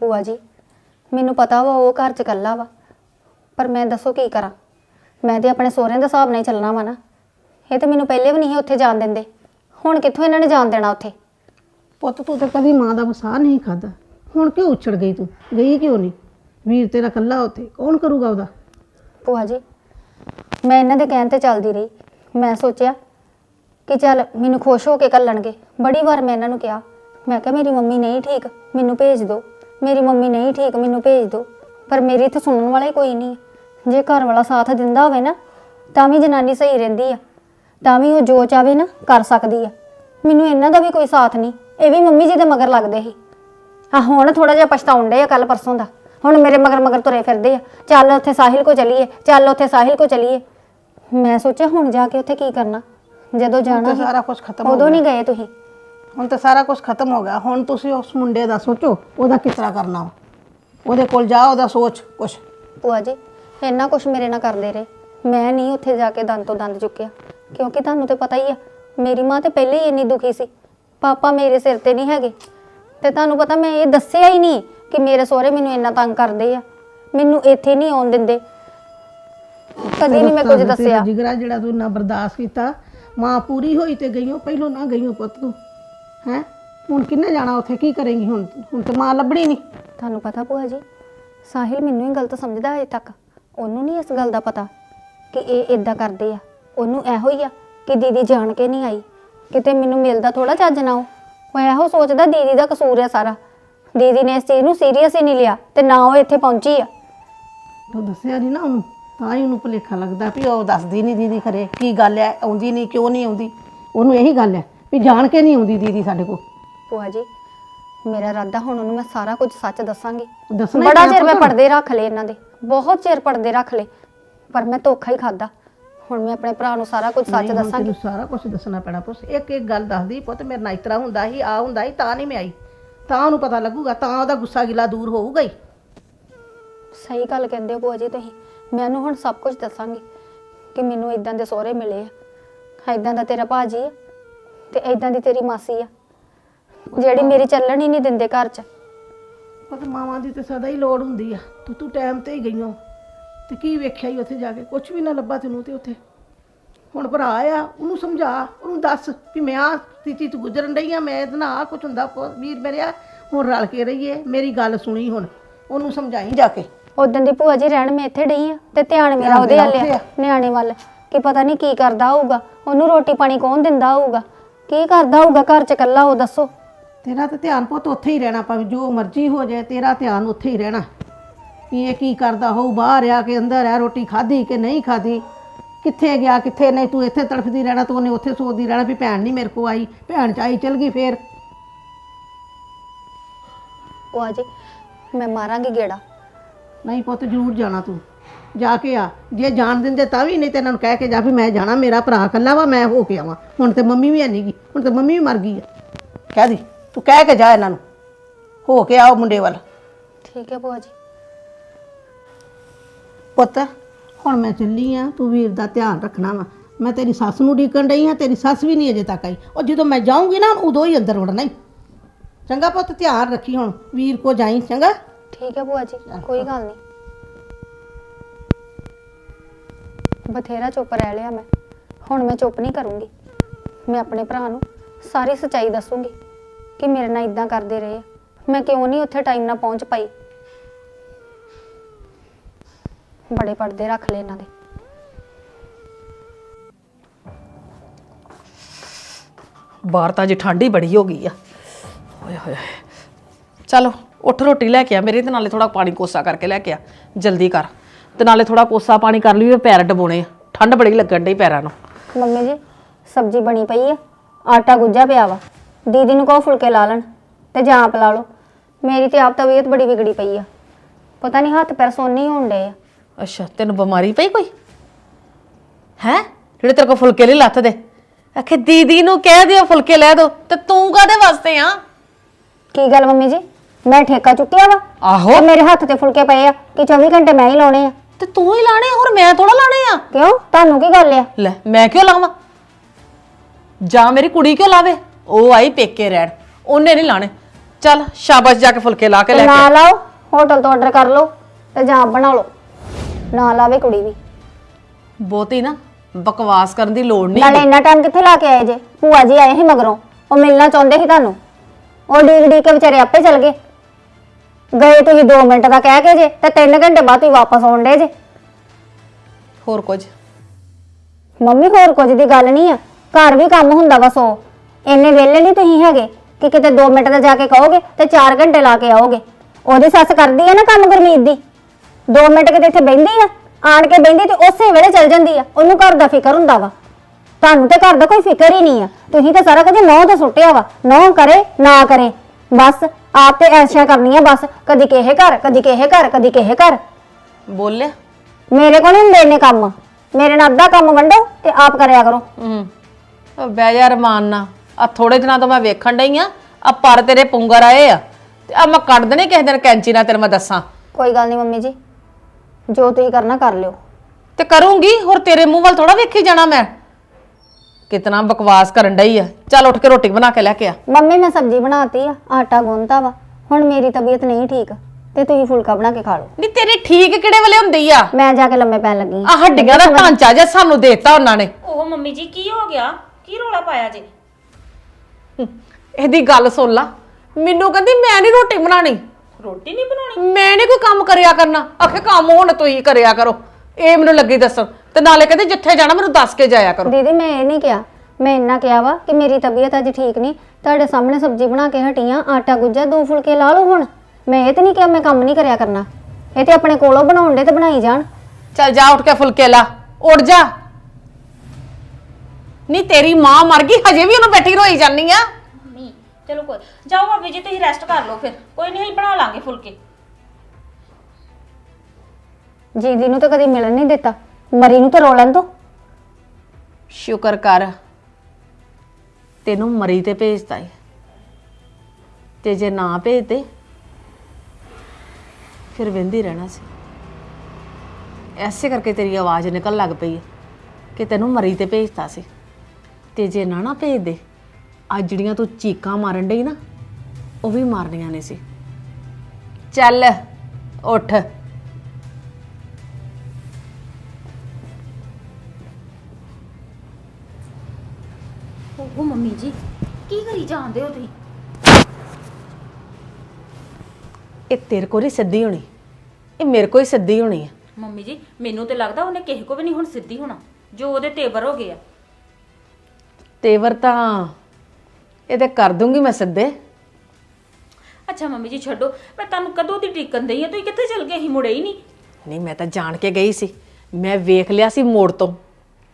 ਭੂਆ ਜੀ ਮੈਨੂੰ ਪਤਾ ਵਾ ਉਹ ਘਰ ਚ ਇਕੱਲਾ ਵਾ ਪਰ ਮੈਂ ਦੱਸੋ ਕੀ ਕਰਾਂ? ਮੈਂ ਤੇ ਆਪਣੇ ਸਹੁਰਿਆਂ ਦੇ ਹਿਸਾਬ ਨਾਲ ਹੀ ਚੱਲਣਾ ਵਾ ਨਾ। ਇਹ ਤੇ ਮੈਨੂੰ ਪਹਿਲੇ ਵੀ ਨਹੀਂ ਸੀ ਉੱਥੇ ਜਾਣ ਦਿੰਦੇ। ਹੁਣ ਕਿੱਥੋਂ ਇਹਨਾਂ ਨੇ ਜਾਣ ਦੇਣਾ ਉੱਥੇ? ਪੁੱਤ ਤੂੰ ਤਾਂ ਕਦੀ ਮਾਂ ਦਾ ਵਸਾ ਨਹੀਂ ਖਾਦਾ ਹੁਣ ਕਿਉਂ ਉਛੜ ਗਈ ਤੂੰ? ਗਈ ਕਿਉਂ ਨਹੀਂ? ਵੀਰ ਤੇਰਾ ਕੱਲਾ ਉੱਥੇ ਕੌਣ ਕਰੂਗਾ ਉਹਦਾ? ਭੂਆ ਜੀ ਮੈਂ ਇਹਨਾਂ ਦੇ ਕਹਿਣ ਤੇ ਚੱਲਦੀ ਰਹੀ। ਮੈਂ ਸੋਚਿਆ ਕਿ ਚੱਲ ਮੈਨੂੰ ਖੁਸ਼ ਹੋ ਕੇ ਕੱਲਣਗੇ ਬੜੀ ਵਾਰ ਮੈਂ ਇਹਨਾਂ ਨੂੰ ਕਿਹਾ। ਮੈਂ ਕਿਹਾ ਮੇਰੀ ਮੰਮੀ ਨਹੀਂ ਠੀਕ ਮੈਨੂੰ ਭੇਜ ਦਿਓ। ਮੇਰੀ ਮੰਮੀ ਨਹੀਂ ਠੀਕ ਮੈਨੂੰ ਭੇਜ ਦਿਓ। ਪਰ ਮੇਰੀ ਇੱਥੇ ਸੁਣਨ ਵਾਲਾ ਹੀ ਕੋਈ ਨਹੀਂ ਹੈ। ਜੇ ਘਰ ਵਾਲਾ ਸਾਥ ਦਿੰਦਾ ਹੋਵੇ ਨਾ ਤਾਂ ਵੀ ਜਨਾਨੀ ਸਹੀ ਰਹਿੰਦੀ ਆ। ਤਾਂ ਵੀ ਉਹ ਜੋ ਚਾਵੇ ਨਾ ਕਰ ਸਕਦੀ ਆ। ਮੈਨੂੰ ਇਹਨਾਂ ਦਾ ਵੀ ਕੋਈ ਸਾਥ ਨਹੀਂ ਇਹ ਵੀ ਮੰਮੀ ਜੀ ਦੇ ਮਗਰ ਲੱਗਦੇ ਸੀ। ਆ ਹੁਣ ਥੋੜਾ ਜਿਹਾ ਪਛਤਾਉਣ ਡੇ ਆ ਕੱਲ ਪਰਸੋਂ ਦਾ। ਹੁਣ ਮੇਰੇ ਮਗਰ ਮਗਰ ਤੁਰੇ ਫਿਰਦੇ ਆ। ਚੱਲ ਉੱਥੇ ਸਾਹਿਲ ਕੋ ਚਲੀਏ ਚੱਲ ਉੱਥੇ ਸਾਹਿਲ ਕੋ ਚਲੀਏ। ਮੈਂ ਸੋਚਿਆ ਹੁਣ ਜਾ ਕੇ ਉੱਥੇ ਕੀ ਕਰਨਾ। ਜਦੋਂ ਜਾਣਾ ਤਾਂ ਸੀ, ਸਾਰਾ ਕੁਝ ਖਤਮ ਹੋ ਉਦੋਂ ਗਿਆ। ਨਹੀਂ ਗਏ ਤੁਸੀਂ। ਹੁਣ ਤਾਂ ਸਾਰਾ ਕੁਝ ਖਤਮ ਹੋ ਗਿਆ। ਹੁਣ ਤੁਸੀਂ ਉਸ ਮੁੰਡੇ ਦਾ ਸੋਚੋ ਉਹਦਾ ਕਿਸ ਤਰ੍ਹਾਂ ਕਰਨਾ ਵਾ। ਉਹਦੇ ਕੋਲ ਜਾ ਉਹਦਾ ਸੋਚ ਕੁਛ। ਭੂਆ ਜੀ ਇੰਨਾ ਕੁਝ ਮੇਰੇ ਨਾਲ ਕਰਦੇ ਰਹੇ। ਮੈਂ ਨਹੀਂ ਉੱਥੇ ਜਾ ਕੇ ਦੰਦ ਤੋਂ ਦੰਦ ਚੁੱਕਿਆ। ਕਿਉਂਕਿ ਤੁਹਾਨੂੰ ਤੇ ਪਤਾ ਹੀ ਆ ਮੇਰੀ ਮਾਂ ਤੇ ਪਹਿਲੇ ਹੀ ਇੰਨੀ ਦੁਖੀ ਸੀ। ਪਾਪਾ ਮੇਰੇ ਸਿਰ ਤੇ ਨਹੀਂ ਹੈਗੇ। ਤੇ ਤੁਹਾਨੂੰ ਪਤਾ ਮੈਂ ਇਹ ਦੱਸਿਆ ਹੀ ਨਹੀਂ ਕਿ ਮੇਰੇ ਸਹੁਰੇ ਮੈਨੂੰ ਇੰਨਾ ਤੰਗ ਕਰਦੇ ਆ। ਮੈਨੂੰ ਇੱਥੇ ਨਹੀਂ ਆਉਣ ਦਿੰਦੇ। ਕਦੀ ਨਹੀਂ ਮੈਂ ਕੁਝ ਤੇਰਾ ਦੱਸਿਆ। ਜਿਗਰਾ ਜਿਹੜਾ ਤੂੰ ਨਾ ਬਰਦਾਸ਼ਤ ਕੀਤਾ ਮਾਂ ਪੂਰੀ ਹੋਈ ਤੇ ਗਈਓ ਪਹਿਲੋਂ ਨਾ ਗਈਓ ਪੁੱਤ ਤੂੰ। ਹੈ? ਹੁਣ ਕਿੰਨੇ ਜਾਣਾ ਉੱਥੇ? ਕੀ ਕਰੇਂਗੀ ਹੁਣ? ਹੁਣ ਤੇ ਮਾਂ ਲੱਭਣੀ ਨਹੀਂ। ਤੁਹਾਨੂੰ ਪਤਾ ਭੂਆ ਜੀ ਸਾਹਿਲ ਮੈਨੂੰ ਹੀ ਗਲਤ ਸਮਝਦਾ ਅਜੇ ਤੱਕ। ਉਹਨੂੰ ਨਹੀਂ ਇਸ ਗੱਲ ਦਾ ਪਤਾ ਕਿ ਇਹ ਇਦਾਂ ਕਰਦੇ ਆ। ਉਹਨੂੰ ਇਹੋ ਹੀ ਆ ਕਿ ਦੀਦੀ ਜਾਣ ਕੇ ਨਹੀਂ ਆਈ। ਕਿਤੇ ਮੈਨੂੰ ਮਿਲਦਾ ਥੋੜਾ ਚੱਜ ਨਾ ਉਹ ਉਹ ਇਹੋ ਸੋਚਦਾ ਦੀਦੀ ਦਾ ਕਸੂਰ ਆ ਸਾਰਾ। ਦੀਦੀ ਨੇ ਇਸ ਚੀਜ਼ ਨੂੰ ਸੀਰੀਅਸ ਹੀ ਨਹੀਂ ਲਿਆ ਤੇ ਨਾ ਉਹ ਇੱਥੇ ਪਹੁੰਚੀ ਆ। ਤੂੰ ਦੱਸਿਆ ਨਹੀਂ ਨਾ ਉਹਨੂੰ? ਤਾਂ ਹੀ ਉਹਨੂੰ ਭੁਲੇਖਾ ਲੱਗਦਾ ਵੀ ਉਹ ਦੱਸਦੀ ਨਹੀਂ ਦੀਦੀ ਖਰੇ ਕੀ ਗੱਲ ਹੈ ਆਉਂਦੀ ਨਹੀਂ ਕਿਉਂ ਨਹੀਂ ਆਉਂਦੀ? ਉਹਨੂੰ ਇਹੀ ਗੱਲ ਹੈ ਵੀ ਜਾਣ ਕੇ ਨਹੀਂ ਆਉਂਦੀ ਦੀਦੀ ਸਾਡੇ ਕੋਲ। ਭੂਆ ਜੀ ਮੇਰਾ ਇਰਾਦਾ ਹੁਣ ਉਹਨੂੰ ਮੈਂ ਸਾਰਾ ਕੁਝ ਸੱਚ ਦੱਸਾਂਗੀ। ਦੱਸਣਾ ਹੀ ਬੜਾ ਪੈਣਾ ਚਿਰ ਮੈਂ ਪੁੱਤ। ਪਰਦੇ ਰੱਖ ਲਏ ਇਹਨਾਂ ਦੇ ਬਹੁਤ ਚਿਰ ਪਰਦੇ ਰੱਖ ਲਏ ਪਰ ਮੈਂ ਧੋਖਾ ਹੀ ਖਾਦਾ ਹੁਣ ਮੈਂ ਆਪਣੇ ਭਰਾ ਨੂੰ ਸਾਰਾ ਕੁਝ ਸੱਚ ਨਹੀਂ, ਹੁਣ ਦੱਸਾਂਗੀ। ਤੈਨੂੰ ਸਾਰਾ ਕੁਝ ਦੱਸਣਾ ਪੈਣਾ ਪੁੱਤ। ਇੱਕ ਇੱਕ ਗੱਲ ਦੱਸਦੀ ਪੁੱਤ ਮੇਰੇ ਨਾਲ ਇਸ ਤਰ੍ਹਾਂ ਹੁੰਦਾ ਸੀ ਆ ਹੁੰਦਾ ਸੀ ਤਾਂ ਨਹੀਂ ਮੈਂ ਆਈ। ਤਾਂ ਉਹਨੂੰ ਪਤਾ ਲੱਗੂਗਾ ਤਾਂ ਉਹਦਾ ਗੁੱਸਾ ਗਿਲਾ ਦੂਰ ਹੋਊਗਾ ਹੀ। ਸਹੀ ਗੱਲ ਕਹਿੰਦੇ ਹੋ ਭੂਆ ਜੀ ਤੁਸੀਂ। ਮੈਂ ਉਹਨੂੰ ਹੁਣ ਸਭ ਕੁਝ ਦੱਸਾਂਗੀ ਕਿ ਮੈਨੂੰ ਇਦਾਂ ਦੇ ਸਹੁਰੇ ਮਿਲੇ ਆ। ਇਦਾਂ ਦਾ ਤੇਰਾ ਭਾਜੀ ਆ। ਤੇ ਇਦਾਂ ਦੀ ਤੇਰੀ ਮਾਸੀ ਆ ਜਿਹੜੀ ਮੇਰੀ ਚੱਲਣ ਹੀ ਨਹੀਂ ਦਿੰਦੇ ਘਰ 'ਚ। ਪਰ ਮਾਵਾਂ ਦੀ ਤੇ ਸਦਾ ਹੀ ਲੋੜ ਹੁੰਦੀ ਆ ਤੂੰ ਤੂੰ ਟਾਈਮ ਤੇ ਹੀ ਗਈਓ ਤੇ ਕੀ ਵੇਖਿਆ ਹੀ ਉੱਥੇ ਜਾ ਕੇ ਕੁਝ ਵੀ ਨਾ ਲੱਭਾ ਤੈਨੂੰ ਤੇ ਉੱਥੇ। ਹੁਣ ਭਰਾ ਆ ਉਹਨੂੰ ਸਮਝਾ ਉਹਨੂੰ ਦੱਸ ਵੀ ਮੈਂ ਆ ਸਥਿਤੀ ਤੋਂ ਗੁਜ਼ਰਨ ਰਹੀ ਆ ਮੈਂ ਇਹਦੇ ਨਾਲ ਆਹ ਕੁਝ ਹੁੰਦਾ ਵੀਰ ਮੇਰਿਆ ਹੁਣ ਰਲ ਕੇ ਰਹੀਏ ਮੇਰੀ ਗੱਲ ਸੁਣੀ ਹੁਣ ਉਹਨੂੰ ਸਮਝਾਈ ਜਾ ਕੇ। ਉਦੋਂ ਦੀ ਭੂਆ ਜੀ ਰਹਿਣ ਮੈਂ ਇੱਥੇ ਡਈ ਆ ਤੇ ਧਿਆਨ ਮੇਰਾ ਧਿਆਨ ਉਹਦੇ ਤੇਰਾ ਵੱਲ ਉੱਥੇ ਆ। ਆ। ਨਿਆਣੇ ਵੱਲ ਕਿ ਪਤਾ ਨਹੀਂ ਕੀ ਕਰਦਾ ਹੋਊਗਾ ਉਹਨੂੰ ਰੋਟੀ ਪਾਣੀ ਕੌਣ ਦਿੰਦਾ ਹੋਊਗਾ। ਕੀ ਕਰਦਾ ਹੋਊਗਾ? ਘਰ 'ਚ ਇਕੱਲਾ ਉਹ ਦੱਸੋ। ਤੇਰਾ ਤਾਂ ਧਿਆਨ ਪੁੱਤ ਉੱਥੇ ਹੀ ਰਹਿਣਾ ਭਾਵੇਂ ਜੋ ਮਰਜ਼ੀ ਹੋ ਜਾਏ ਤੇਰਾ ਧਿਆਨ ਉੱਥੇ ਹੀ ਰਹਿਣਾ। ਵੀ ਇਹ ਕੀ ਕਰਦਾ ਹੋਊ? ਬਾਹਰ ਆ ਕੇ ਅੰਦਰ ਆ ਰੋਟੀ ਖਾਧੀ ਕਿ ਨਹੀਂ ਖਾਧੀ? ਕਿੱਥੇ ਗਿਆ ਕਿੱਥੇ ਨਹੀਂ? ਤੂੰ ਇੱਥੇ ਤੜਫਦੀ ਰਹਿਣਾ ਤੂੰ ਉਹਨੇ ਉੱਥੇ ਸੋਚਦੀ ਰਹਿਣਾ ਵੀ ਭੈਣ ਨਹੀਂ ਮੇਰੇ ਕੋ ਆਈ ਭੈਣ ਚ ਆਈ ਚਲ ਗਈ ਫੇਰ। ਭੂਆ ਜੀ ਮੈਂ ਮਾਰਾਂਗੀ ਗੇੜਾ। ਨਹੀਂ ਪੁੱਤ ਜ਼ਰੂਰ ਜਾਣਾ ਤੂੰ। ਜਾ ਕੇ ਆ। ਜੇ ਜਾਣ ਦਿੰਦੇ ਤਾਂ ਵੀ ਨਹੀਂ ਤੇ ਇਹਨਾਂ ਨੂੰ ਕਹਿ ਕੇ ਜਾ ਵੀ ਮੈਂ ਜਾਣਾ ਮੇਰਾ ਭਰਾ ਇਕੱਲਾ ਵਾ ਮੈਂ ਹੋ ਕੇ ਆਵਾਂ। ਹੁਣ ਤੇ ਮੰਮੀ ਵੀ ਨਹੀਂ ਗਈ ਹੁਣ ਤੇ ਮੰਮੀ ਵੀ ਮਰ ਗਈ ਆ। ਕਹਿ ਦੀ ਤੂੰ ਕਹਿ ਕੇ ਜਾ ਇਹਨਾਂ ਨੂੰ। ਹੋ ਕੇ ਆਓ ਮੁੰਡੇ ਵੱਲ। ਠੀਕ ਹੈ ਭੂਆ ਜੀ। ਪੁੱਤ ਹੁਣ ਮੈਂ ਚੱਲੀ ਆ ਤੂੰ ਵੀਰ ਦਾ ਧਿਆਨ ਰੱਖਣਾ ਵਾ। ਮੈਂ ਤੇਰੀ ਸੱਸ ਨੂੰ ਡੀਕਣ ਡਈ ਆ ਤੇਰੀ ਸੱਸ ਵੀ ਨਹੀਂ ਅਜੇ ਤੱਕ ਆਈ। ਉਹ ਜਦੋਂ ਮੈਂ ਜਾਊਂਗੀ ਨਾ ਉਦੋਂ ਹੀ ਅੰਦਰ ਵੜਨਾ ਹੀ ਚੰਗਾ ਪੁੱਤ ਧਿਆਨ ਰੱਖੀ ਹੁਣ ਵੀਰ ਕੋ ਜਾਈ ਚੰਗਾ? ਠੀਕ ਹੈ ਭੂਆ ਜੀ ਕੋਈ ਗੱਲ ਨਹੀਂ ਬਥੇਰਾ ਚੁੱਪ ਰਹਿ ਲਿਆ ਮੈਂ। ਹੁਣ ਮੈਂ ਚੁੱਪ ਨਹੀਂ ਕਰੂੰਗੀ। ਮੈਂ ਆਪਣੇ ਭਰਾ ਨੂੰ ਸਾਰੀ ਸੱਚਾਈ ਦੱਸੂੰਗੀ ਕਿ ਮੇਰੇ ਨਾਲ ਇਦਾਂ ਕਰਦੇ ਰਹੇ ਆ। ਮੈਂ ਕਿਉਂ ਨਹੀਂ ਉੱਥੇ ਟਾਈਮ ਨਾਲ ਪਹੁੰਚ ਪਾਈ? ਬੜੇ ਪਰਦੇ ਰੱਖ ਲਏ ਇਹਨਾਂ ਦੇ। ਬਾਹਰ ਤਾਂ ਜੀ ਠੰਡ ਹੀ ਬੜੀ ਹੋ ਗਈ ਆ। ਓਏ ਹੋਏ ਚਲੋ, ਉੱਠ ਰੋਟੀ ਲੈ ਕੇ ਆ। ਮੇਰੇ ਤੇ ਨਾਲੇ ਥੋੜਾ ਪਾਣੀ ਕੋਸਾ ਕਰਕੇ ਲੈ ਕੇ ਆ। ਜਲਦੀ ਕਰ। ਤੇ ਨਾਲੇ ਥੋੜਾ ਕੋਸਾ ਪਾਣੀ ਕਰ ਲਈ ਪੈਰ ਡਬੋਣੇ ਠੰਡ ਬੜੀ ਲੱਗਣ ਡਈ ਪੈਰਾਂ ਨੂੰ। ਮੰਮੀ ਜੀ ਸਬਜ਼ੀ ਬਣੀ ਪਈ ਆ ਆਟਾ ਗੁੱਜਾ ਪਿਆ ਵਾ। ਦੀਦੀ ਨੂੰ ਕਹੋ ਫੁਲਕੇ ਲਾ ਲੈਣ ਤੇ ਜਾਂ ਆਪ ਲਾ ਲਓ। ਮੇਰੀ ਤੇ ਆਪ ਤਬੀਅਤ ਬੜੀ ਵਿਗੜੀ ਪਈ ਆ। ਪਤਾ ਨਹੀਂ ਹੱਥ ਪੈਰ ਸੋਨੀ ਹੋਣ ਡੇ ਆ। ਅੱਛਾ ਤੈਨੂੰ ਬਿਮਾਰੀ ਪਈ ਕੋਈ? ਹੈ? ਜਿਹੜੇ ਤੇਰੇ ਕੋ ਫੁਲਕੇ ਲਈ ਲੱਥ ਦੇ। ਆਖੇ ਦੀਦੀ ਨੂੰ ਕਹਿ ਦਿਓ ਫੁਲਕੇ ਲੈ ਦੋ। ਤੇ ਤੂੰ ਕਾਦੇ ਵਾਸਤੇ ਆ? ਕੀ ਗੱਲ ਮੰਮੀ ਜੀ? ਮੈਂ ਠੇਕਾ ਚੁੱਕਿਆ ਵਾ ਆਹੋ। ਤੇ ਮੇਰੇ ਹੱਥ ਤੇ ਫੁਲਕੇ ਪਏ ਆ ਕਿ 24 ਘੰਟੇ ਮੈਂ ਹੀ ਲਾਉਣੇ ਆ। ਤੇ ਤੂੰ ਹੀ ਲਾਣੇ ਹੋਰ ਮੈਂ ਥੋੜਾ ਲਾਣੇ ਆ? ਕਿਉਂ? ਤੁਹਾਨੂੰ ਕੀ ਗੱਲ ਆ? ਲੈ ਮੈਂ ਕਿਉਂ ਲਾਵਾਂ? ਜਾਂ ਮੇਰੀ ਕੁੜੀ ਕਿਉਂ ਲਾਵੇ? ਉਹ ਆਈ ਪੇਕੇ ਰਹਿਣ ਉਹਨੇ ਨਹੀਂ ਲਾਣੇ। ਚੱਲ ਸ਼ਾਬਾਸ਼ ਜਾ ਕੇ ਫੁਲਕੇ ਲਾ ਕੇ ਲੈ ਕੇ ਨਾ ਲਾਓ ਹੋਟਲ ਤੋਂ ਆਰਡਰ ਕਰ ਲਓ ਤੇ ਜਾਂ ਬਣਾ ਲਓ। ਨਾ ਲਾਵੇ ਕੁੜੀ ਵੀ। ਬਹੁਤੀ ਨਾ ਬਕਵਾਸ ਕਰਨ ਦੀ ਲੋੜ ਨਹੀਂ ਨਾਲੇ ਇੰਨਾ ਟਾਈਮ ਕਿੱਥੇ ਲਾ ਕੇ ਆਏ ਜੇ? ਭੂਆ ਜੀ ਆਏ ਸੀ ਮਗਰੋਂ ਉਹ ਮਿਲਣਾ ਚਾਹੁੰਦੇ ਸੀ ਤੁਹਾਨੂੰ। ਉਹ ਡੀਕ ਡੀਕ ਕੇ ਵਿਚਾਰੇ ਆਪੇ ਚਲ ਗਏ। ਗਏ ਤੁਸੀਂ 2 ਮਿੰਟ ਦਾ ਕਹਿ ਕੇ ਜੇ ਤੇ 3 ਘੰਟੇ ਬਾਅਦ ਤੁਸੀਂ ਵਾਪਸ ਆਉਣ ਡੇ ਜੇ। ਹੋਰ ਕੁਝ? ਮੰਮੀ ਹੋਰ ਕੁਝ ਦੀ ਗੱਲ ਨਹੀਂ ਆ। ਘਰ ਵੀ ਕੰਮ ਹੁੰਦਾ ਵਾ ਸੋ ਇੰਨੇ ਵਿਹਲੇ ਨਹੀਂ ਤੁਸੀਂ ਹੈਗੇ ਕਿ ਕਿਤੇ 2 ਮਿੰਟ ਦਾ ਜਾ ਕੇ ਕਹੋਗੇ ਤੇ 4 ਘੰਟੇ ਲਾ ਕੇ ਆਓਗੇ। ਉਹਦੀ ਸੱਸ ਕਰਦੀ ਆ ਨਾ ਕੰਮ ਗੁਰਮੀਤ ਦੀ। 2 ਮਿੰਟ ਕਿਤੇ ਇੱਥੇ ਬੈੰਦੀ ਆ ਆਣ ਕੇ ਬੈੰਦੀ ਤੇ ਉਸੇ ਵੇਲੇ ਚਲ ਜਾਂਦੀ ਆ। ਉਹਨੂੰ ਘਰ ਦਾ ਫਿਕਰ ਹੁੰਦਾ ਵਾ। ਤੁਹਾਨੂੰ ਤੇ ਘਰ ਦਾ ਕੋਈ ਫਿਕਰ ਹੀ ਨਹੀਂ ਆ। ਤੁਸੀਂ ਤਾਂ ਸਾਰਾ ਕੁਝ ਨੌ ਤੇ ਸੁੱਟਿਆ ਵਾ। ਨੌ ਕਰੇ ਨਾ ਕਰੇ। ਬਸ ਆਪ ਤੇ ਐਸ਼ਾ ਕਰਨੀਆਂ ਬਸ ਕਦੀ ਕਿਹੇ ਘਰ ਕਦੀ ਕਿਹੇ ਘਰ ਕਦੀ ਕਿਹੇ ਘਰ। ਬੋਲਿਆ ਮੇਰੇ ਕੋਲ ਨਹੀਂ ਹੁੰਦੇ ਇੰਨੇ ਕੰਮ। ਮੇਰੇ ਨਾਲ ਅੱਧਾ ਕੰਮ ਵੰਡੋ ਤੇ ਆਪ ਕਰਿਆ ਕਰੋ। ਹੂੰ। ਉਹ ਬਹਿ ਜਾ ਰਮਾਨ ਨਾ ਆ ਥੋੜੇ ਦਿਨਾਂ ਤੋਂ ਮੈਂ ਵੇਖਣ ਡਈ ਆ। ਆ ਪਰ ਤੇਰੇ ਪੁੰਗਰ ਆਏ ਆ। ਤੇ ਆ ਮੈਂ ਕੱਢ ਦੇਣੇ ਕਿਸੇ ਦਿਨ ਕੈਂਚੀ ਨਾਲ ਤੈਨੂੰ ਮੈਂ ਦੱਸਾਂ। ਕੋਈ ਗੱਲ ਨਹੀਂ ਮੰਮੀ ਜੀ। ਜੋ ਤੁਸੀਂ ਕਰਨਾ ਕਰ ਲਿਓ। ਤੇ ਕਰੂੰਗੀ। ਹੋਰ ਤੇਰੇ ਮੂੰਹ ਵੱਲ ਥੋੜਾ ਵੇਖੀ ਜਾਣਾ ਮੈਂ। ਕਿਤਨਾ ਬਕਵਾਸ ਕਰਨ ਡਈ ਆ। ਚੱਲ ਉੱਠ ਕੇ ਰੋਟੀ ਬਣਾ ਕੇ ਲੈ ਕੇ ਆ। ਮੰਮੀ ਮੈਂ ਸਬਜ਼ੀ ਬਣਾਤੀ ਆ ਆਟਾ ਗੁੰਨਤਾ ਵਾ। ਹੁਣ ਮੇਰੀ ਤਬੀਅਤ ਨਹੀਂ ਠੀਕ ਤੇ ਤੁਸੀਂ ਫੁਲਕਾ ਬਣਾ ਕੇ ਖਾ ਲਓ। ਨਹੀਂ ਤੇਰੀ ਠੀਕ ਕਿਹੜੇ ਵੇਲੇ ਹੁੰਦੀ ਆ? ਮੈਂ ਜਾ ਕੇ ਲੰਮੇ ਪੈਣ ਲੱਗੀ ਆ ਹੱਡੀਆਂ ਦਾ ਢਾਂਚਾ ਜਿਹਾ ਸਾਨੂੰ ਦੇਤਾ ਉਹਨਾਂ ਨੇ। ਉਹ ਮੰਮੀ ਜੀ ਕੀ ਹੋ ਗਿਆ? ਕੀ ਰੋਲਾ ਪਾਇਆ ਜੇ? ਇਹਦੀ ਗੱਲ ਸੁਣ ਲਾ। ਮੈਨੂੰ ਕਹਿੰਦੀ ਮੈਂ ਨਹੀਂ ਰੋਟੀ ਬਣਾਣੀ ਰੋਟੀ ਨਹੀਂ ਬਣਾਉਣੀ? ਮੈਂ ਨਹੀਂ ਕੋਈ ਕੰਮ ਕਰਿਆ ਕਰਨਾ। ਆਖੇ ਕੰਮ ਹੁਣ ਤੁਸੀਂ ਕਰਿਆ ਕਰੋ। ਇਹ ਮੈਨੂੰ ਲੱਗੀ ਦੱਸਣ। ਤੇ ਨਾਲੇ ਕਹਿੰਦੇ ਜਿੱਥੇ ਜਾਣਾ ਮੈਨੂੰ ਦੱਸ ਕੇ ਜਾਇਆ ਕਰੋ। ਦੀਦੀ ਮੈਂ ਇਹ ਨਹੀਂ ਕਿਹਾ। ਮੈਂ ਇੰਨਾ ਕਿਹਾ ਵਾ ਕਿ ਮੇਰੀ ਤਬੀਅਤ ਅੱਜ ਠੀਕ ਨਹੀਂ। ਤੁਹਾਡੇ ਸਾਹਮਣੇ ਸਬਜ਼ੀ ਬਣਾ ਕੇ ਹਟੀਆਂ ਆਟਾ ਗੁੱਜਾ ਦੋ ਫੁਲਕੇ ਲਾ ਲਓ ਹੁਣ। ਮੈਂ ਇਹ ਤੇ ਨਹੀਂ ਕਿਹਾ ਮੈਂ ਕੰਮ ਨਹੀਂ ਕਰਿਆ ਕਰਨਾ। ਇਹ ਤੇ ਆਪਣੇ ਕੋਲੋਂ ਬਣਾਉਣ ਦੇ ਤੇ ਬਣਾਈ ਜਾਣ। ਚੱਲ ਜਾ ਉੱਠ ਕੇ ਫੁਲਕੇ ਲਾ ਉੱਠ ਜਾ। ਨਹੀਂ ਤੇਰੀ ਮਾਂ ਮਰ ਗਈ ਹਜੇ ਵੀ ਉਹਨੂੰ ਬੈਠੀ ਰੋਈ ਜਾਨੀ ਆ। ਮੰਮੀ ਚਲੋ ਕੋਈ ਜਾਓ ਭਾਬੀ ਜੀ ਤੁਸੀਂ ਰੈਸਟ ਕਰ ਲਓ ਫਿਰ। ਕੋਈ ਨਹੀਂ ਅਸੀਂ ਬਣਾ ਲਾਂਗੇ ਫੁਲਕੇ। ਜੀਦੀ ਨੂੰ ਤਾਂ ਕਦੀ ਮਿਲਣ ਨਹੀਂ ਦਿੱਤਾ। ਮਰੀ ਨੂੰ ਤਾਂ ਰੋਲਣ ਦੋ। ਸ਼ੁਕਰ ਕਰ। ਤੈਨੂੰ ਮਰੀ ਤੇ ਭੇਜਤਾ ਏ। ਤੇ ਜੇ ਨਾ ਭੇਜਦੇ ਫਿਰ ਵੰਦੀ ਰਹਿਣਾ ਸੀ। ਐਸੇ ਕਰਕੇ ਤੇਰੀ ਆਵਾਜ਼ ਨਿਕਲ ਲੱਗ ਪਈ ਹੈ ਕਿ ਤੈਨੂੰ ਮਰੀ ਤੇ ਭੇਜਤਾ ਸੀ। ਤੇ ਜੇ ਨਾ ਨਾ ਭੇਜਦੇ, ਅੱਜ ਜਿਹੜੀਆਂ ਤੂੰ ਚੀਕਾਂ ਮਾਰਨ ਡਈ ਨਾ, ਉਹ ਵੀ ਮਾਰਨੀਆਂ ਨੇ ਸੀ। ਚੱਲ, ਉੱਠ। ਉਹ ਮੰਮੀ ਜੀ ਕੀ ਕਰੀ ਜਾਂਦੇ ਹੋ ਤੁਸੀਂ? ਇਹ ਤੇਰੇ ਕੋਲ ਹੀ ਸਿੱਧੀ ਹੋਣੀ। ਇਹ ਮੇਰੇ ਕੋਲ ਹੀ ਸਿੱਧੀ ਹੋਣੀ ਹੈ ਮੰਮੀ ਜੀ ਮੈਨੂੰ ਤੇ ਲੱਗਦਾ ਉਹਨੇ ਕਿਸੇ ਕੋ ਵੀ ਨਹੀਂ ਹੁਣ ਸਿੱਧੀ ਹੋਣਾ ਜੋ ਉਹਦੇ ਤੇਵਰ ਹੋ ਗਏ ਆ। ਤੇਵਰ ਤਾਂ ਇਹਦੇ ਕਰ ਦੂੰਗੀ ਮੈਂ ਸਿੱਧੇ। ਅੱਛਾ ਮੰਮੀ ਜੀ ਛੱਡੋ ਮੈਂ ਤੁਹਾਨੂੰ ਕਦੋਂ ਦੀ ਟਿਕਣ ਦਈ ਆ? ਤੁਸੀਂ ਕਿੱਥੇ ਚਲ ਗਏ ਅਸੀਂ ਮੁੜੇ ਹੀ ਨਹੀਂ। ਨਹੀਂ ਮੈਂ ਤਾਂ ਜਾਣ ਕੇ ਗਈ ਸੀ। ਮੈਂ ਵੇਖ ਲਿਆ ਸੀ ਮੋੜ ਤੋਂ।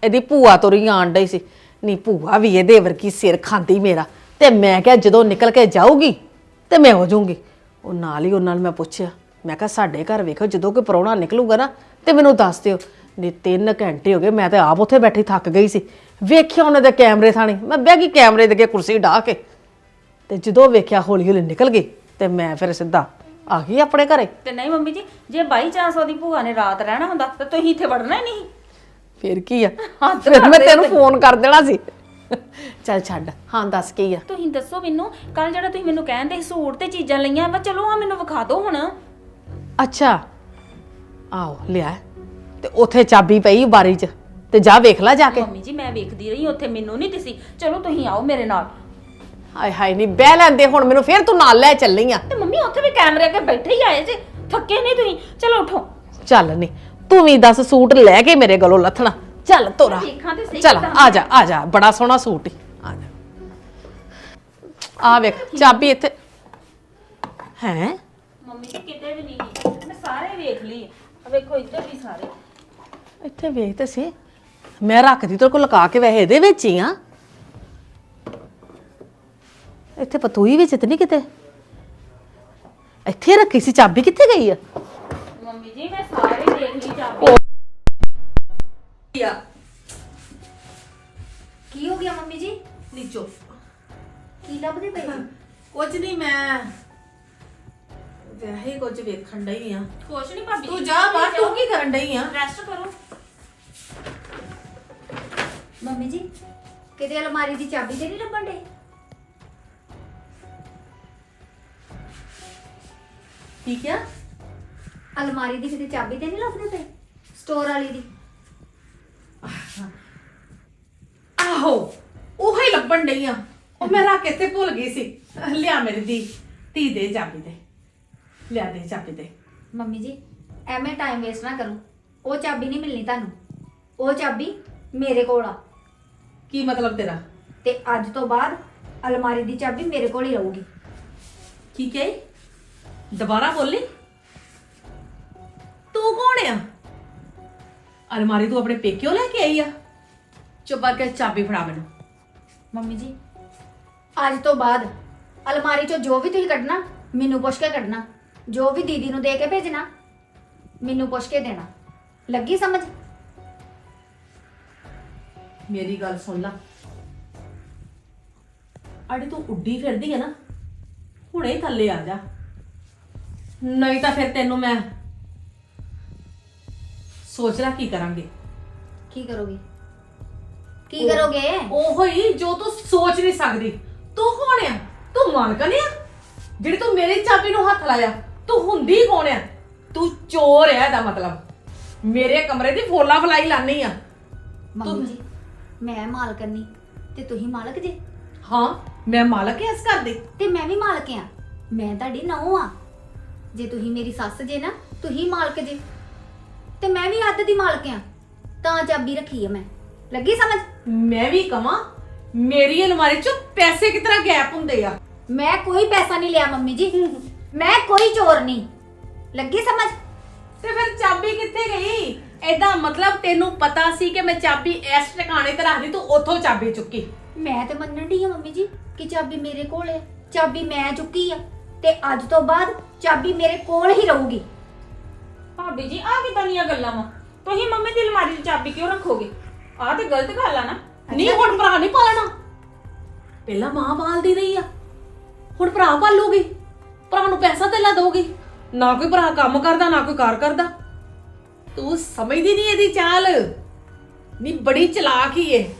ਇਹਦੀ ਭੂਆ ਤੁਰੀ ਆਣ ਡਈ ਸੀ। ਨਹੀਂ ਭੂਆ ਵੀ ਇਹਦੇ ਵਰਗੀ ਸਿਰ ਖਾਂਦੀ ਮੇਰਾ। ਤੇ ਮੈਂ ਕਿਹਾ ਜਦੋਂ ਨਿਕਲ ਕੇ ਜਾਊਗੀ, ਤੇ ਮੈਂ ਹੋ ਜਾਊਂਗੀ। ਉਹ ਨਾਲ ਹੀ ਉਹਨਾਂ ਨਾਲ ਮੈਂ ਪੁੱਛਿਆ, ਮੈਂ ਕਿਹਾ ਸਾਡੇ ਘਰ ਵੇਖੋ ਜਦੋਂ ਕੋਈ ਪ੍ਰਾਹੁਣਾ ਨਿਕਲੂਗਾ ਨਾ, ਤੇ ਮੈਨੂੰ ਦੱਸ ਦਿਓ। ਨਹੀਂ 3 ਘੰਟੇ ਹੋ ਗਏ, ਮੈਂ ਤਾਂ ਆਪ ਉੱਥੇ ਬੈਠੀ ਥੱਕ ਗਈ ਸੀ। ਵੇਖਿਆ ਉਹਨਾਂ ਦੇ ਕੈਮਰੇ ਥਾਣੇ, ਮੈਂ ਬਹਿ ਗਈ ਕੈਮਰੇ ਦੇ ਅੱਗੇ ਕੁਰਸੀ ਢਾ ਕੇ। ਤੇ ਜਦੋਂ ਵੇਖਿਆ ਹੌਲੀ ਹੌਲੀ ਨਿਕਲ ਗਈ, ਤੇ ਮੈਂ ਫਿਰ ਸਿੱਧਾ ਆ ਗਈ ਆਪਣੇ ਘਰੇ। ਤੇ ਨਹੀਂ ਮੰਮੀ ਜੀ, ਜੇ ਬਾਈ ਚਾਂਸ ਉਹਦੀ ਭੂਆ ਨੇ ਰਾਤ ਰਹਿਣਾ ਹੁੰਦਾ, ਤਾਂ ਤੁਸੀਂ ਇੱਥੇ ਵੜਨਾ ਹੀ ਨਹੀਂ। ਫਿਰ ਕੀ ਆ? ਹੱਥ ਫਿਰ ਮੈਂ ਤੈਨੂੰ ਫੋਨ ਕਰ ਦੇਣਾ ਸੀ। ਚੱਲ ਛੱਡ ਹਾਂ ਦੱਸ ਕੀ ਆ? ਤੁਸੀਂ ਦੱਸੋ ਮੈਨੂੰ ਕੱਲ ਜਿਹੜਾ ਤੁਸੀਂ ਮੈਨੂੰ ਕਹਿੰਦੇ ਸੀ ਸੂਟ ਤੇ ਚੀਜ਼ਾਂ ਲਈਆਂ ਵਾ ਚਲੋ ਆ ਮੈਨੂੰ ਵਿਖਾ ਦਿਓ ਹੁਣ। ਅੱਛਾ। ਆਓ ਲਿਆ। ਤੇ ਉੱਥੇ ਚਾਬੀ ਪਈ ਬਾਰੀ 'ਚ। ਤੇ ਜਾ ਵੇਖ ਲੈ ਜਾ ਕੇ। ਮੰਮੀ ਜੀ ਮੈਂ ਵੇਖਦੀ ਰਹੀ ਉੱਥੇ ਮੈਨੂੰ ਨਹੀਂ ਦਿਸੀ। ਚਲੋ ਤੁਸੀਂ ਆਓ ਮੇਰੇ ਨਾਲ। ਹਾਏ ਹਾਏ ਨਹੀਂ ਬਹਿ ਲੈਂਦੇ ਹੁਣ ਮੈਨੂੰ ਫਿਰ ਤੂੰ ਨਾਲ ਲੈ ਚੱਲੀ ਆ। ਤੇ ਮੰਮੀ ਉੱਥੇ ਵੀ ਕੈਮਰੇ ਅੱਗੇ ਬੈਠੇ ਹੀ ਆਏ ਜੇ। ਥੱਕੇ ਨਹੀਂ ਤੁਸੀਂ? ਚਲੋ ਉਠੋ। ਚੱਲ ਨਹੀਂ। ਤੂੰ ਵੀ ਦੱਸ ਸੂਟ ਲੈ ਕੇ ਮੇਰੇ ਗਲੋਂ ਲੱਥਣਾ। ਚੱਲ ਤੋਰਾ। ਦੇਖਾਂ ਤੇ ਸਹੀ ਚੱਲ ਆ ਜਾ ਆ ਜਾ ਬੜਾ ਸੋਹਣਾ ਸੂਟ ਈ। ਆ ਜਾ। ਆ ਵੇਖ ਚਾਬੀ ਇੱਥੇ। ਹੈ? ਮੰਮੀ ਕਿਤੇ ਵੀ ਨਹੀਂ ਗਈ। ਮੈਂ ਸਾਰੇ ਵੇਖ ਲਈ ਆ ਵੇਖੋ ਇੱਧਰ ਵੀ ਸਾਰੇ। ਇੱਥੇ ਵੇਖ ਤੇ ਸੀ ਮੈਂ ਰੱਖਦੀ ਤੇਰੇ ਕੋਲ ਲਗਾ ਕੇ ਵੈਸੇ ਇਹਦੇ ਵਿੱਚ ਹੀ ਆ। ਇੱਥੇ ਪਤੂਈ ਵਿੱਚ ਤੇ ਨਹੀਂ ਕਿਤੇ। ਇੱਥੇ ਰੱਖੀ ਸੀ ਚਾਬੀ ਕਿੱਥੇ ਗਈ ਆ? ਮੰਮੀ ਜੀ ਮੈਂ ਸਾਰੇ ਜੀ ਨੀਚੋ ਕੀ ਲੱਭਦੇ ਪਏ? ਕੁਝ ਨਹੀਂ ਮੈਂ। ਵੈਸੇ ਕੁਝ ਵੇਖਣ ਡਈ ਆ। ਕੁਛ ਨਹੀਂ ਭਾਬੀ ਤੂੰ ਜਾ ਬਾਹਰ ਤੂੰ ਕੀ ਕਰਨ ਡਈ ਆ? ਰੈਸਟ ਕਰੋ। ਮੰਮੀ ਜੀ ਕਿਤੇ ਅਲਮਾਰੀ ਦੀ ਚਾਬੀ ਤੇ ਨਹੀਂ ਲੱਭਣ ਡੇ ਠੀਕ ਆ ਅਲਮਾਰੀ ਦੀ ਕਿਤੇ ਚਾਬੀ ਤੇ ਨਹੀਂ ਲੱਭਦੇ ਪਏ? ਸਟੋਰ ਵਾਲੀ ਦੀ ਆਹੋ ਉਹ ਹੀ ਲੱਭਣ ਡਈ ਆ। ਉਹ ਮੈਂ ਰੱਖ ਕੇ ਤੇ ਭੁੱਲ ਗਈ ਸੀ। ਲਿਆ ਮੇਰੀ ਦੀ ਧੀ ਦੇ ਚਾਬੀ ਦੇ। ਲਿਆ ਦੇ ਚਾਬੀ ਦੇ। ਮੰਮੀ ਜੀ ਐਵੇਂ ਟਾਈਮ ਵੇਸਟ ਨਾ ਕਰੋ। ਉਹ ਚਾਬੀ ਨਹੀਂ ਮਿਲਣੀ ਤੁਹਾਨੂੰ। ਉਹ ਚਾਬੀ ਮੇਰੇ ਕੋਲ ਆ। ਕੀ ਮਤਲਬ ਤੇਰਾ? ਤੇ ਅੱਜ ਤੋਂ ਬਾਅਦ ਅਲਮਾਰੀ ਦੀ ਚਾਬੀ ਮੇਰੇ ਕੋਲ ਹੀ ਰਹੂਗੀ। ਕੀ ਕਹੀ? ਦੁਬਾਰਾ ਬੋਲੀ? ਤੂੰ ਕੌਣ ਆ? ਅਲਮਾਰੀ ਤੂੰ ਆਪਣੇ ਪੇਕਿਓ ਲੈ ਕੇ ਆਈ ਆ? ਚੁੱਪ ਕਰਕੇ ਚਾਬੀ ਫੜਾ ਮੈਨੂੰ। ਮੰਮੀ ਜੀ ਅੱਜ ਤੋਂ ਬਾਅਦ ਅਲਮਾਰੀ ਚੋਂ ਜੋ ਵੀ ਤੁਸੀਂ ਕੱਢਣਾ ਮੈਨੂੰ ਪੁੱਛ ਕੇ ਕੱਢਣਾ। ਜੋ ਵੀ ਦੀਦੀ ਨੂੰ ਦੇ ਕੇ ਭੇਜਣਾ ਮੈਨੂੰ ਪੁੱਛ ਕੇ ਦੇਣਾ। ਲੱਗੀ ਸਮਝ? ਮੇਰੀ ਗੱਲ ਸੁਣ ਲੈ। ਅੜੀ ਤੂੰ ਉੱਡੀ ਫਿਰਦੀ ਹੈ ਨਾ ਹੁਣੇ ਥੱਲੇ ਆ ਜਾ। ਨਹੀਂ ਤਾਂ ਫਿਰ ਤੈਨੂੰ ਮੈਂ ਸੋਚ ਲੈ ਕੀ ਕਰਾਂਗੇ। ਕੀ ਕਰੋਗੇ? ਕੀ ਕਰੋਗੇ? ਉਹੋ ਹੀ ਜੋ ਤੂੰ ਸੋਚ ਨਹੀਂ ਸਕਦੀ। ਤੂੰ ਕੌਣ ਆ? ਤੂੰ ਮਾਲਕਨ ਆ? ਜਿਹੜੀ ਤੂੰ ਮੇਰੀ ਚਾਬੀ ਨੂੰ ਹੱਥ ਲਾਇਆ ਤੂੰ ਹੁੰਦੀ ਕੌਣ ਆ? ਤੂੰ ਚੋਰ ਆ ਇਹਦਾ ਮਤਲਬ। ਮੇਰੇ ਕਮਰੇ ਦੀ ਫੋਲਾ ਫਲਾਈ ਲਾਨੀ ਆ। ਮੰਮੀ ਜੀ ਮੈਂ ਮਾਲਕਨ ਨਹੀਂ ਤੇ ਤੁਸੀਂ ਮਾਲਕ ਜੇ? ਹਾਂ ਮੈਂ ਮਾਲਕ ਐ ਇਸ ਘਰ ਦੀ। ਤੇ ਮੈਂ ਵੀ ਮਾਲਕ ਆ। ਮੈਂ ਤੁਹਾਡੀ ਨੌਂ ਆ। ਜੇ ਤੁਸੀਂ ਮੇਰੀ ਸੱਸ ਜੇ ਨਾ ਤੁਸੀਂ ਮਾਲਕ ਜੇ। ਤੇ ਮੈਂ ਵੀ ਅੱਧ ਦੀ ਮਾਲਕ ਆ। ਤਾਂ ਚਾਬੀ ਰੱਖੀ ਆ ਮੈਂ। ਲੱਗੀ ਸਮਝ? ਮੈਂ ਵੀ ਕਵਾਂ ਮੇਰੀ ਅਲਮਾਰੀ ਚੋਂ ਪੈਸੇ ਕਿਤਨਾ ਗੈਪ ਹੁੰਦੇ ਆ? ਮੈਂ ਕੋਈ ਪੈਸਾ ਨਹੀਂ ਲਿਆ ਮੰਮੀ ਜੀ। ਮੈਂ ਕੋਈ ਚੋਰ ਨਹੀਂ। ਲੱਗੀ ਸਮਝ? ਤੇ ਫਿਰ ਚਾਬੀ ਕਿੱਥੇ ਗਈ? ਐਦਾ ਮਤਲਬ ਤੈਨੂੰ ਪਤਾ ਸੀ ਕਿ ਮੈਂ ਚਾਬੀ ਇਸ ਟਿਕਾਣੇ ਤੇ ਰੱਖਦੀ ਤੂੰ ਉੱਥੋਂ ਚਾਬੀ ਚੁੱਕੀ। ਮੈਂ ਤੇ ਮੰਨਣ ਦੀ ਆ ਮੰਮੀ ਜੀ ਕਿ ਚਾਬੀ ਮੇਰੇ ਕੋਲ ਹੈ। ਚਾਬੀ ਮੈਂ ਚੁੱਕੀ ਆ ਤੇ ਅੱਜ ਤੋਂ ਬਾਅਦ ਚਾਬੀ ਮੇਰੇ ਕੋਲ ਹੀ ਰਹੂਗੀ। ਭਾਬੀ ਜੀ ਆ ਕਿਦਾਂ ਦੀਆਂ ਗੱਲਾਂ ਵਾ? ਤੁਸੀਂ ਮੰਮੀ ਦੀ ਅਲਮਾਰੀ ਦੀ ਚਾਬੀ ਕਿਉਂ ਰੱਖੋਗੇ? ਆ ਤੇ ਗਲਤ ਗੱਲ ਆ ਨਾ। ਨਹੀਂ ਹੁਣ ਭਰਾ ਨਹੀਂ ਪਾਲਣਾ। ਪਹਿਲਾਂ ਮਾਂ ਪਾਲਦੀ ਰਹੀ ਆ। ਹੁਣ ਭਰਾ ਪਾਲੂਗੀ। ਭਰਾ ਨੂੰ ਪੈਸਾ ਧੇਲਾ ਦੋਗੀ ਨਾ ਕੋਈ ਭਰਾ ਕੰਮ ਕਰਦਾ ਨਾ ਕੋਈ ਕਾਰ ਕਰਦਾ। ਤੂੰ ਸਮਝਦੀ ਨਹੀਂ ਇਹਦੀ ਚਾਲ। ਨਹੀਂ ਬੜੀ ਚਲਾਕ ਹੀ ਏ।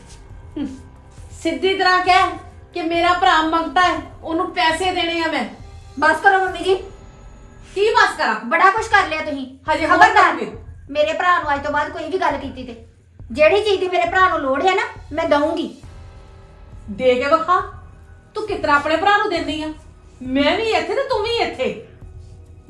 ਸਿੱਧੀ ਤਰ੍ਹਾਂ ਕਹਿ ਕਿ ਮੇਰਾ ਭਰਾ ਮੰਗਤਾ ਹੈ ਉਹਨੂੰ ਪੈਸੇ ਦੇਣੇ ਆ ਮੈਂ। ਬਸ ਕਰੋ ਮੰਮੀ ਜੀ। ਕੀ ਬਸ ਕਰਾਂ? ਬੜਾ ਕੁਝ ਕਰ ਲਿਆ ਤੁਸੀਂ। ਹਜੇ ਹੋਰ ਖਬਰਦਾਰ। ਮੇਰੇ ਭਰਾ ਨੂੰ ਅੱਜ ਤੋਂ ਬਾਅਦ ਕੋਈ ਵੀ ਗੱਲ ਕੀਤੀ ਤੇ। ਜਿਹੜੀ ਚੀਜ਼ ਦੀ ਮੇਰੇ ਭਰਾ ਨੂੰ ਲੋੜ ਹੈ ਨਾ ਮੈਂ ਦਊਂਗੀ। ਦੇ ਕੇ ਵਿਖਾ। ਤੂੰ ਕਿਤਰਾ ਆਪਣੇ ਭਰਾ ਨੂੰ ਦਿੰਦੀ ਆ? ਮੈਂ ਵੀ ਇੱਥੇ ਤੇ ਤੂੰ ਵੀ ਇੱਥੇ।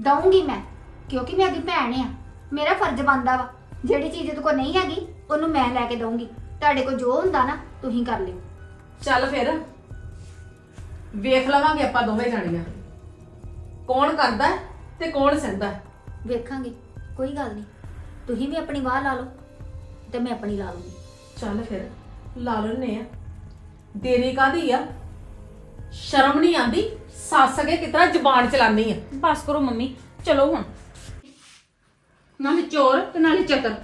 ਦਊਂਗੀ ਮੈਂ ਕਿਉਂਕਿ ਮੈਂ ਉਹਦੀ ਭੈਣ ਆ। ਮੇਰਾ ਫਰਜ਼ ਬਣਦਾ ਵਾ। ਜਿਹੜੀ ਚੀਜ਼ ਉਹਦੇ ਕੋਲ ਨਹੀਂ ਹੈਗੀ ਉਹਨੂੰ ਮੈਂ ਲੈ ਕੇ ਦਊਂਗੀ। ਤੁਹਾਡੇ ਕੋਲ ਜੋ ਹੁੰਦਾ ਨਾ ਤੁਸੀਂ ਕਰ ਲਿਓ। ਚੱਲ ਫਿਰ। ਵੇਖ ਲਵਾਂਗੇ ਆਪਾਂ ਦੋਵੇਂ ਜਾਣੀਆਂ। ਕੌਣ ਕਰਦਾ ਹੈ ਤੇ ਕੌਣ ਸਹਿੰਦਾ ਹੈ। ਵੇਖਾਂਗੇ ਕੋਈ ਗੱਲ ਨਹੀਂ। ਤੁਸੀਂ ਵੀ ਆਪਣੀ ਵਾਹ ਲਾ ਲਓ। ਤੇ ਮੈਂ ਆਪਣੀ ਲਾ ਲੂੰਗੀ। ਚੱਲ ਫਿਰ ਲਾ ਲੈਨੇ ਆ। ਦੇਰੀ ਕਾਦੀ ਆ? ਸ਼ਰਮ ਨਹੀਂ ਆਂਦੀ ਸੱਸ ਅਗੇ ਕਿਤਨਾ ਜ਼ਬਾਨ ਚਲਾਨੀ ਆ। ਬਸ ਕਰੋ ਮੰਮੀ ਚਲੋ ਹੁਣ। ਨਾਲੇ ਚੋਰ ਤੇ ਨਾਲੇ ਚਤਰ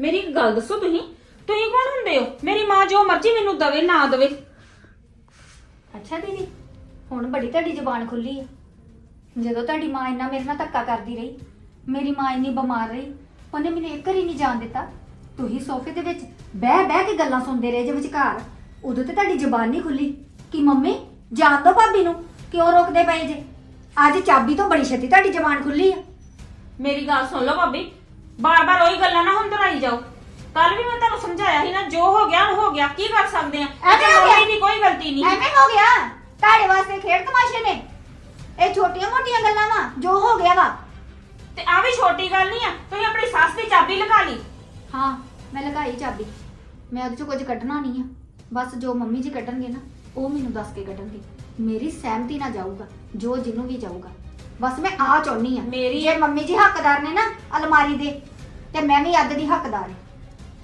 ਮੇਰੀ ਇੱਕ ਗੱਲ ਦੱਸੋ ਤੁਸੀਂ ਤੁਸੀਂ ਕੌਣ ਹੁੰਦੇ ਹੋ? ਮੇਰੀ ਮਾਂ ਜੋ ਮਰਜ਼ੀ ਮੈਨੂੰ ਦਵੇ ਨਾ ਦਵੇ। ਅੱਛਾ ਦੀਦੀ ਹੁਣ ਬੜੀ ਤੁਹਾਡੀ ਜ਼ੁਬਾਨ ਖੁੱਲੀ ਹੈ ਜਦੋਂ ਤੁਹਾਡੀ ਮਾਂ ਇੰਨਾ ਮੇਰੇ ਨਾਲ ਧੱਕਾ ਕਰਦੀ ਰਹੀ ਮੇਰੀ ਮਾਂ ਇੰਨੀ ਬਿਮਾਰ ਰਹੀ ਉਹਨੇ ਮੈਨੂੰ ਇੱਕ ਵਾਰੀ ਨਹੀਂ ਜਾਣ ਦਿੱਤਾ। ਤੁਸੀਂ ਸੋਫੇ ਦੇ ਵਿੱਚ ਬਹਿ ਬਹਿ ਕੇ ਗੱਲਾਂ ਸੁਣਦੇ ਰਹੇ ਜੇ ਵਿਚਕਾਰ। ਉਦੋਂ ਤੇ ਤੁਹਾਡੀ ਜ਼ੁਬਾਨ ਨਹੀਂ ਖੁੱਲੀ। ਕਿ ਮੰਮੀ ਜਾਣ ਦੋ ਭਾਬੀ ਨੂੰ? ਕਿਉਂ ਰੋਕਦੇ ਪਏ ਜੇ? ਅੱਜ ਚਾਬੀ ਤੋਂ ਬੜੀ ਛੇਤੀ ਤੁਹਾਡੀ ਜ਼ੁਬਾਨ ਖੁੱਲੀ ਆ। ਮੇਰੀ ਗੱਲ ਸੁਣ ਲਓ ਭਾਬੀ ਬਾਰ-ਬਾਰ ਉਹੀ ਗੱਲਾਂ ਨਾ ਹੁਣ ਦੁਹਰਾਈ ਜਾਓ। ਕੱਲ ਵੀ ਮੈਂ ਤੁਹਾਨੂੰ ਸਮਝਾਇਆ ਸੀ ਨਾ ਜੋ ਹੋ ਗਿਆ ਉਹ ਹੋ ਗਿਆ। ਕੀ ਕਰ ਸਕਦੇ ਆ? ਐਵੇਂ ਹੋ ਗਿਆ। ਦੀ ਕੋਈ ਗਲਤੀ ਨਹੀਂ। ਐਵੇਂ ਹੋ ਗਿਆ? ਤੁਹਾਡੇ ਵਾਸਤੇ ਖੇਡ ਤਮਾਸ਼ੇ ਨੇ। ਇਹ ਛੋਟੀਆਂ ਮੋਟੀਆਂ ਗੱਲਾਂ ਵਾ ਜੋ ਹੋ ਗਿਆ ਵਾ। ਤੇ ਆ ਵੀ ਛੋਟੀ ਗੱਲ ਨਹੀਂ ਆ। ਤੁਸੀਂ ਆਪਣੀ ਸੱਸ ਦੀ ਚਾਬੀ ਲਗਾ ਲਈ। ਹਾਂ ਮੈਂ ਲਗਾਈ ਚਾਬੀ। ਮੈਂ ਉਹਦੇ ਚੋਂ ਕੁਝ ਕੱਢਣਾ ਨਹੀਂ ਆ। ਬਸ ਜੋ ਮੰਮੀ ਜੀ ਕੱਢਣਗੇ ਨਾ ਉਹ ਮੈਨੂੰ ਦੱਸ ਕੇ ਕੱਢਣਗੇ। ਮੇਰੀ ਸਹਿਮਤੀ ਨਾਲ ਜਾਊਗਾ ਜੋ ਜਿਹਨੂੰ ਵੀ ਜਾਊਗਾ। ਬਸ ਮੈਂ ਆ ਚਾਹੁੰਨੀ ਆ। ਮੇਰੀ- ਜੇ ਮੰਮੀ ਜੀ ਹੱਕਦਾਰ ਨੇ ਨਾ ਅਲਮਾਰੀ ਦੇ ਤੇ ਮੈਂ ਵੀ ਅੱਧ ਦੀ ਹੱਕਦਾਰ ਹਾਂ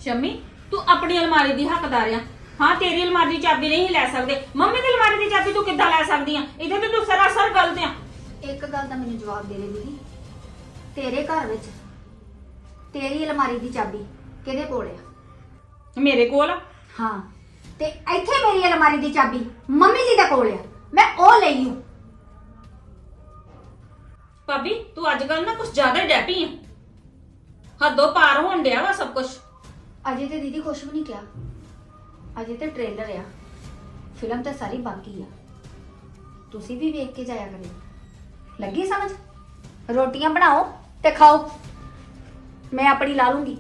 ਸ਼ਮੀ ਤੂੰ ਆਪਣੀ ਅਲਮਾਰੀ ਦੀ ਹੱਕਦਾਰ ਆ। ਹਾਂ ਤੇਰੀ ਅਲਮਾਰੀ ਦੀ ਚਾਬੀ ਨਹੀਂ ਲੈ ਸਕਦੇ। ਮੰਮੀ ਦੀ ਅਲਮਾਰੀ ਦੀ ਚਾਬੀ ਤੂੰ ਕਿੱਦਾਂ ਲੈ ਸਕਦੀ ਆ? ਇਹਦੇ ਤੇ ਤੂੰ ਸਰਾਸਰ ਗਲਤ ਆ। ਇੱਕ ਗੱਲ ਦਾ ਮੈਨੂੰ ਜਵਾਬ ਦੇ ਦੇ ਦੀਦੀ। ਤੇਰੇ ਘਰ ਵਿੱਚ ਤੇਰੀ ਅਲਮਾਰੀ ਦੀ ਚਾਬੀ ਕਿਹਦੇ ਕੋਲ ਆ? ਮੇਰੇ ਕੋਲ ਆ। ਹਾਂ। ਤੇ ਇੱਥੇ ਮੇਰੀ ਅਲਮਾਰੀ ਦੀ ਚਾਬੀ ਮੰਮੀ ਜੀ ਦੇ ਕੋਲ ਆ। ਮੈਂ ਉਹ ਲਈ ਹੂੰ। ਭਾਬੀ ਤੂੰ ਅੱਜ ਕੱਲ ਨਾ ਕੁਝ ਜ਼ਿਆਦਾ ਹੀ ਡੈਪੀ ਆ। ਹੱਦੋਂ ਪਾਰ ਹੋਣ ਡਿਆ ਵਾ ਸਭ ਕੁਝ ਅਜੇ ਤੇ ਦੀਦੀ ਕੁਛ ਵੀ ਨਹੀਂ ਕਿਹਾ। ਅਜੇ ਤੇ ਟ੍ਰੇਲਰ ਆ। ਫਿਲਮ ਤਾਂ ਸਾਰੀ ਬਾਕੀ ਆ। ਤੁਸੀਂ ਵੀ ਵੇਖ ਕੇ ਜਾਇਆ ਕਰਿਓ ਲੱਗੀ ਸਮਝ? ਰੋਟੀਆਂ ਬਣਾਓ ਤੇ ਖਾਓ। ਮੈਂ ਆਪਣੀ ਲਾ ਲੂੰਗੀ।